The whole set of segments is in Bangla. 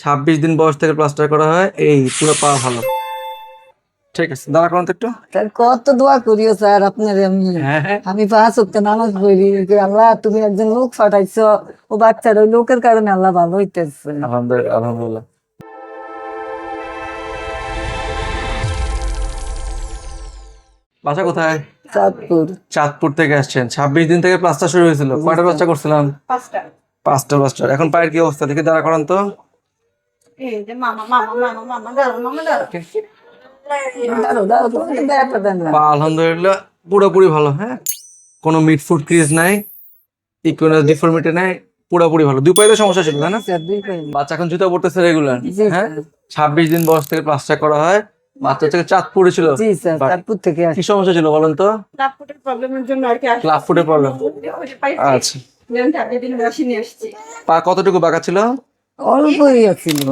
ছাব্বিশ দিন বয়স থেকে প্লাস্টার করা হয় এই পুরো পা ভালো। ঠিক আছে দাঁড়া করুন তো একটু। কত দোয়া করিও স্যার আপনার আমি হ্যাঁ হ্যাঁ। আমি পাঁচ হপ্তাহ নামাজ পড়ি আল্লাহ তুমি একজন লোক ফাটাইছো ও বাচ্চার ওই লোকের কারণে আল্লাহ ভালো হইতেছে। আলহামদুলিল্লাহ আলহামদুলিল্লাহ। বাসা কোথায়? চাঁদপুর। চাঁদপুর থেকে আসছেন। ছাব্বিশ দিন থেকে প্লাস্টার শুরু হয়েছিল। কয়টা প্লাস্টার করছিলাম? পাঁচটা। পাঁচটা প্লাস্টার এখন পায়ের কি অবস্থা? দেখি দাঁড়া করান তো। আলহামদুলিল্লাহ পুরোপুরি ভালো হ্যাঁ কোনো মিড ফুড ক্রিজ নাই ইকুয়াল ডিফর্মিটি নাই পুরোপুরি ভালো। দুই পায়ে তো সমস্যা ছিল না? বাচ্চা এখন জুতা পড়তেছে রেগুলার হ্যাঁ? ছাব্বিশ দিন বয়স থেকে প্লাস্টার করা হয়। বাচ্চা থেকে চাঁদপুরে ছিল। জি স্যার চাঁদপুর থেকে কি সমস্যা ছিল বলেন তো? ক্লাব ফুটের প্রবলেমের জন্য আর কি। ক্লাব ফুটের প্রবলেম। আচ্ছা। যেমন দিন বসে নিয়ে আসছি। পা কতটুকু বাঁকা ছিল? অল্পই ছিল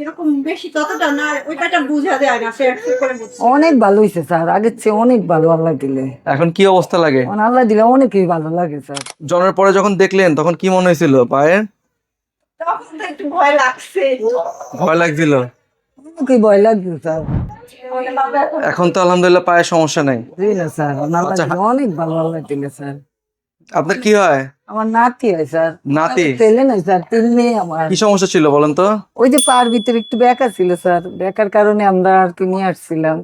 এরকম বেশি ততটা না ওই পাটা বুঝা যায় না ফের ফের করে অনেক ভালো হয়েছে স্যার আগের চেয়ে অনেক ভালো আল্লাহ দিলে। এখন কি অবস্থা লাগে? আল্লাহ দিলে অনেকই ভালো লাগে স্যার। জন্মের পরে যখন দেখলেন তখন কি মনে হয়েছিল? পায়ে তখন তো একটু ভয় লাগছে। ভয় লাগছিল? অনেকই ভয় লাগছে স্যার। এখন তো আলহামদুলিল্লাহ পায়ে সমস্যা নাই। জি না স্যার আল্লাহ আচ্ছা। অনেক ভালো আল্লাহ দিলে স্যার। আপনার কি হয়? আমার নাতি হয় স্যার। নাতি? ছেলে না স্যার তিন মেয়ে আমার। কি সমস্যা ছিল বলেন তো? ওই যে পার ভিতরে একটু বেকার ছিল স্যার। বেকার কারণে আমরা আর কি নিয়ে আসছিলাম।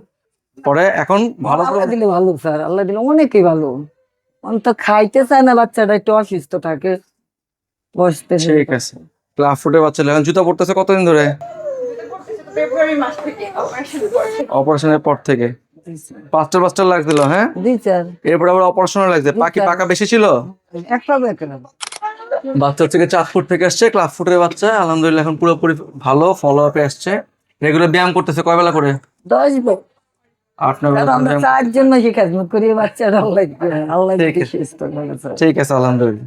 পরে এখন ভালো করে আল্লাহ দিলে ভালো স্যার। আল্লাহ দিলে অনেকই ভালো। অন্ত খাইতে চায় না বাচ্চাটা একটু অসুস্থ থাকে। বসতে ঠিক আছে। ক্লাব ফুটে বাচ্চা এখন জুতা পড়তেছে কতদিন ধরে? ফেব্রুয়ারি মাস থেকে অপারেশন অপারেশনের পর থেকে। পাঁচটা পাঁচটা লাগছিল হ্যাঁ? জি স্যার। এরপর আবার অপারেশনও লাগছে। পাকি পাকা বেশি ছিল? একটা বাচ্চা থেকে চার ফুট থেকে আসছে ক্লাব ফুটের বাচ্চা। আলহামদুলিল্লাহ এখন পুরোপুরি ভালো ফলো আপে আসছে। রেগুলার ব্যায়াম করতেছে কয় বেলা করে? দশ আট নয় বেলা কাজ করি বাচ্চারা করে স্যার ঠিক আছে আলহামদুলিল্লাহ।